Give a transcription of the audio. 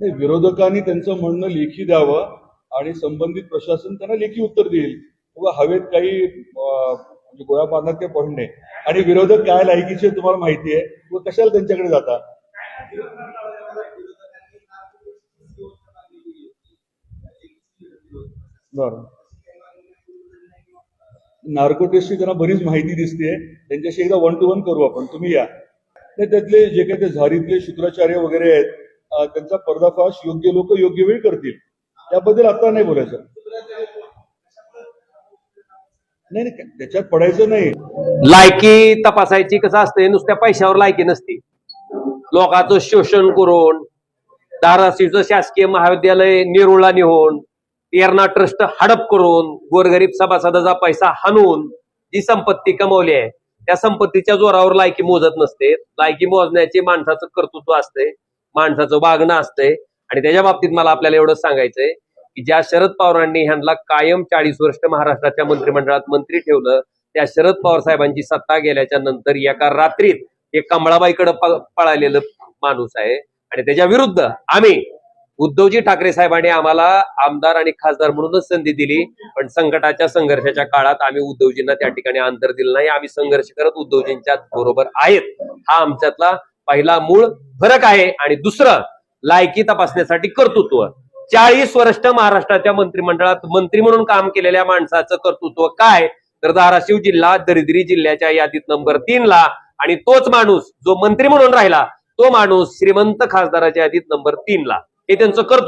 नाही विरोधकांनी त्यांचं म्हणणं लेखी द्यावं आणि संबंधित प्रशासन त्यांना लेखी उत्तर देईल. किंवा हवेत काही म्हणजे गोळ्या पाडण्यात ते पॉईंट आणि विरोधक काय लायकीचे तुम्हाला माहिती आहे? व कशाला त्यांच्याकडे जाता? बरं. नार्को त्यांना बरीच माहिती दिसते त्यांच्याशी एकदा वन टू वन करू आपण. तुम्ही या. नाही त्यातले जे काही ते झारीतले शुक्राचार्य वगैरे आहेत त्यांचा पर्दाफाश योग्य लोक योग्य वेळ करतील. त्याबद्दल आता नाही बोलायचं. नाही नाही त्याच्यात पडायचं नाही. लायकी तपासायची कसं असते नुसत्या पैशावर लायकी नसते. लोकांचं शोषण करून धाराशिवचं शासकीय महाविद्यालय निरुळा नेऊन एरना ट्रस्ट हडप करून गोरगरीब सभासदाचा पैसा हाणून जी संपत्ती कमवली आहे त्या संपत्तीच्या जोरावर लायकी मोजत नसते. लायकी मोजण्याचे माणसाचं कर्तृत्व असते माणसाचं वागणं असतंय. आणि त्याच्या बाबतीत मला आपल्याला एवढं सांगायचंय की ज्या शरद पवारांनी ह्यांना कायम चाळीस वर्ष महाराष्ट्राच्या मंत्रिमंडळात मंत्री ठेवलं त्या शरद पवार साहेबांची सत्ता गेल्याच्यानंतर एका रात्रीत हे कमळाबाईकडे पळालेलं माणूस आहे. आणि त्याच्या विरुद्ध आम्ही उद्धवजी ठाकरे साहेबांनी आम्हाला आमदार आणि खासदार म्हणूनच संधी दिली पण संकटाच्या संघर्षाच्या काळात आम्ही उद्धवजींना त्या ठिकाणी अंतर दिलं नाही. आम्ही संघर्ष करत उद्धवजींच्या बरोबर आहेत. हा आमच्यातला पहिला मूळ फरक आहे आणि दुसरं लायकी तपासण्यासाठी कर्तृत्व. चाळीस वर्ष महाराष्ट्राच्या मंत्रिमंडळात मंत्री म्हणून काम केलेल्या माणसाचं कर्तृत्व काय? तर धाराशिव जिल्हा दरिद्री जिल्ह्याच्या यादीत नंबर तीन ला आणि तोच माणूस जो मंत्री म्हणून राहिला तो माणूस श्रीमंत खासदाराच्या यादीत नंबर तीन ला. हे त्यांचं कर्तृत्व